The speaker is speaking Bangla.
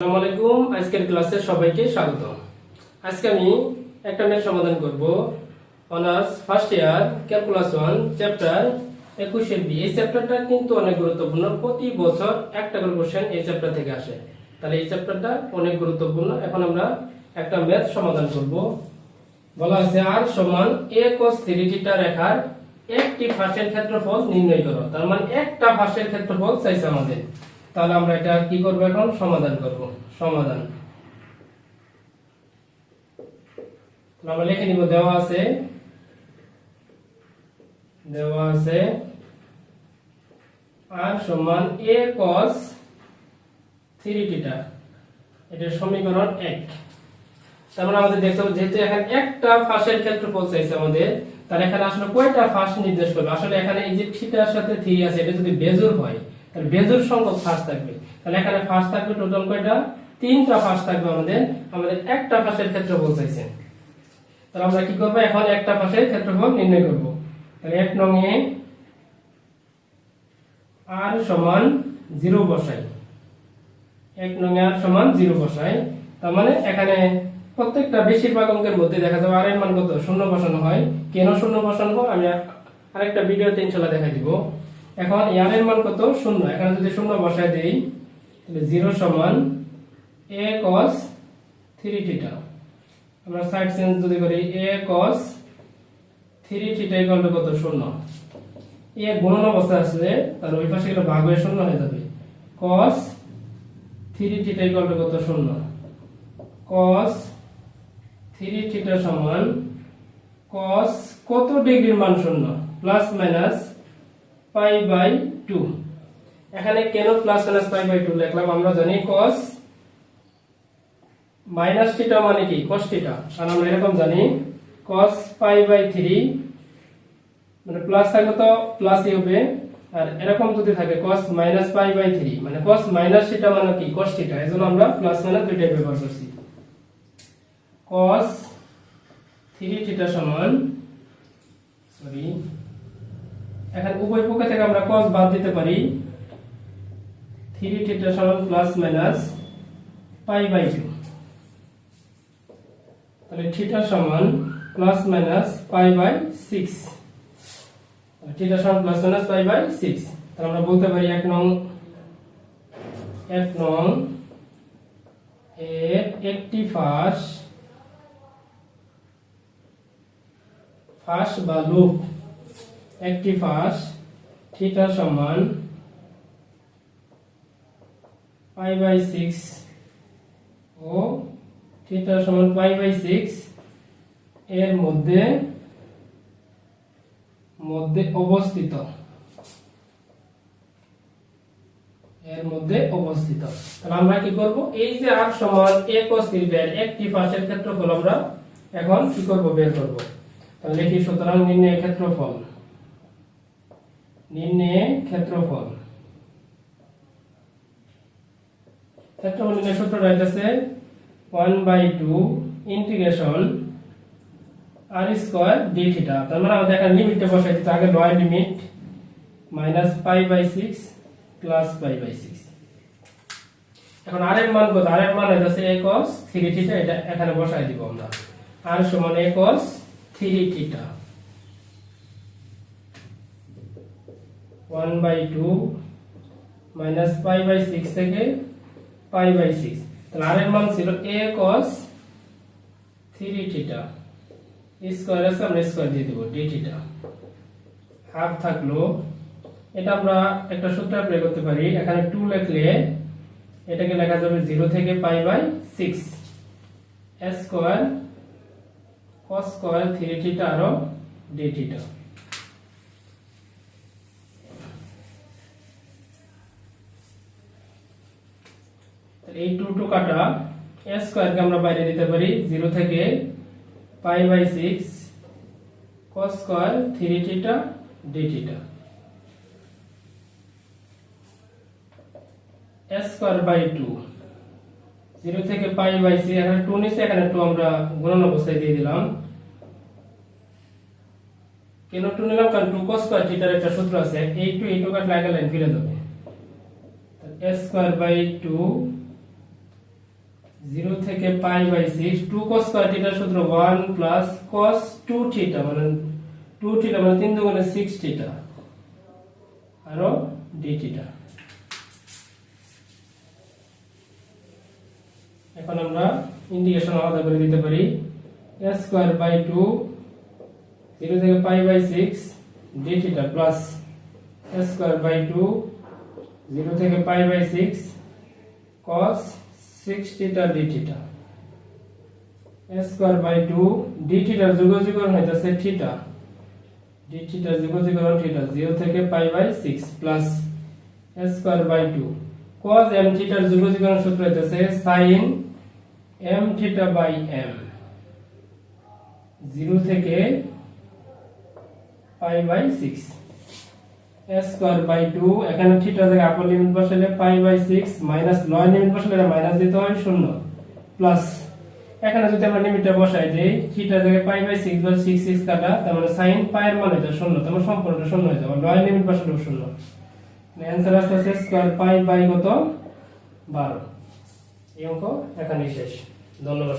আসসালামু আজকের ক্লাসে সবাইকে স্বাগত আজকে আমি একটা সমাধান করব। Honours first year, calculus one, chapter B. এই চ্যাপ্টারটা কিন্তু অনেক গুরুত্বপূর্ণ। প্রতি বছর একটা করে কোশ্চেন এই চ্যাপ্টার থেকে আসে। তাহলে এই চ্যাপ্টারটা অনেক গুরুত্বপূর্ণ। এখন আমরা একটা ম্যাথ সমাধান করব। বলা আছে আর সমান এ cos থ্রি থিটা রেখার একটি ফাঁসের ক্ষেত্রফল নির্ণয় করো। তার মানে একটা ফাঁসের ক্ষেত্রফল চাইছে আমাদের। তাহলে আমরা এটা কি করব এখন? সমাধান করব। সমাধান। আমরা লিখে নিব, দেওয়া আছে। দেওয়া আছে আর সমান এ cos থ্রি থিটা এটা সমীকরণ এক। তার মানে আমাদের দেখতে হবে, যেহেতু এখানে একটা ফাঁসের ক্ষেত্রফল চাইছে আমাদের, তাহলে এখানে আসলে কয়টা ফাঁস নির্দেশ করবে? আসলে এখানে এই যে থিটার সাথে থ্রি আছে, এটা যদি বেজুর হয় তাহলে বেজুর সংখ্যক ফাঁস থাকবে। তাহলে এখানে ফাঁস থাকবে টোটাল কয়টা? তিনটা ফাঁস থাকবে আমাদের। আমাদের একটা ফাঁসের ক্ষেত্রফল চাইছে। তাহলে আমরা কি করব? এখন একটা ফাঁসের ক্ষেত্রফল নির্ণয় করব। তাহলে এক নং এ আর সমান জিরো বসাই। এক নং আর সমান জিরো বসাই। তার মানে এখানে প্রত্যেকটা বেশিরভাগ অঙ্কের মধ্যে দেখা যাবে আর এর মান কত? শূন্য বসানো হয়। কেন শূন্য বসানো হয়? আমি আরেকটা ভিডিওতে ইনশাল্লাহ দেখা দিব। এখন আর এর মান কত? শূন্য। এখানে যদি শূন্য বসায় দেই, তাহলে জিরো সমান এ কস থ্রি থিটা। আমরা সাইড চেঞ্জ যদি করি, a cos three theta equal কত? শূন্য। এ গুণন অবস্থা আসলে তার ওই পাশে গেলে ভাগ হয়ে শূন্য হয়ে যাবে। কস থ্রি থিটা ইকুয়াল কত? শূন্য। cos 3 থিটা সমান cos কত ডিগ্রির মান শূন্য? Plus minus pi by two. এখানে কেন plus minus pi by two লিখলাম? আমরা জানি cos মাইনাস থিটা মানে কি? cos থিটা আর আমরা এরকম জানি cos পাই বাই থ্রি মানে প্লাস থাকলে তো প্লাসই হবে। আর এরকম যদি থাকে cos minus pi by three মানে cos মাইনাস থিটা মানে কি? cos থিটা এজন্য আমরা প্লাস মাইনাস দুইটাই ব্যবহার করছি। cos 3 থিটা সমান সরি এখন উভয় পক্ষ থেকে আমরা cos বাদ দিতে পারি। 3 থিটা সমান প্লাস মাইনাস পাই বাই 2 তাহলে থিটা সমান plus minus pi by 6 theta সমান প্লাস মাইনাস পাই বাই 6 তাহলে আমরা বলতে পারি এক নং এক নং এর একটি ফাঁস ফাঁস বা লুপ। একটি ফাঁস, থিটা সমান পাই বাই সিক্স ও থিটা সমান পাই বাই সিক্স এর মধ্যে মধ্যে অবস্থিত। এর মধ্যে অবস্থিত। তাহলে আমরা কি করব? এই যে আর সমান এক ও স্ত্রীদের একটি পাশের ক্ষেত্রফল আমরা এখন কি করব? বের করব। তাহলে লিখি সুতরাং নির্ণয় ক্ষেত্রফল। নির্ণয় ক্ষেত্রফল। ক্ষেত্রফল নির্ণয় সূত্রটা হইতেছে one by two integration r square d theta তার মানে আমাদের এখানে লিমিটটা বসাই দিতে আগে লয় limit minus pi by six plus pi by six এখন আর এর মান কত? আর এর মান হইতেছে এ cos থ্রি থিটা এটা এখানে বসাই দিব আমরা। আর সমান a cos three theta one by two minus pi by six থেকে পাই বাই সিক্স। তাহলে আর এর মান ছিল a cos three theta. Square আমরা স্কোয়ার দিয়ে দিব ডি থিটা। হাফ থাকল, এটা আমরা একটা সূত্র অ্যাপ্লাই করতে পারি। এখানে টু লিখলে এটাকে লেখা যাবে জিরো থেকে pi by six square, cos square three theta আরও ডি থিটা। এই টু টু কাটা এস স্কোয়ারকে আমরা বাইরে দিতে পারি জিরো থেকে pi by six cos square three theta d s square by 2 0 থেকে পাই বাই সি এখানে 2 নিচে এখানে 2 আমরা গুণন অবস্থায় দিয়ে দিলাম। কেন 2 নিলাম? কারণ 2 cos স্কয়ার থিটার একটা সূত্র আছে। এই 2 এই 2 কাটলে আগে লাইন ফিরে যাবে। স্কয়ার বাই 2 জিরো থেকে pi by six, two cos square থিটার সূত্র one plus cos two theta মানে টু থিটা মানে তিন দুগুণে সিক্স থিটা আরও ডি থিটা এখন আমরা ইন্ডিকেশন আলাদা করে দিতে পারি। S square by two zero থেকে pi by six d theta plus s square by two zero থেকে pi by six cos six theta d theta square by two d থিটার যুগ যুগরণ হইতেছে থিটা ডি থিটার যুগ থিটা জিরো থেকে pi by six plus square by two cos m থিটার যুগ সূত্র হইতেছে sin m theta by m. Zero থেকে pi by six square by two, এখানে লিমিট বসালে by six minus limit minus দিতে হয় শূন্য প্লাস এখানে যদি লিমিটটা বসাই থিটা বাই সিক্স বা সিক্স কাটা সাইন মান শূন্য মানে শূন্য হয়ে লিমিট শূন্য। অ্যান্সার স্কোয়ার বারো। অঙ্ক ধন্যবাদ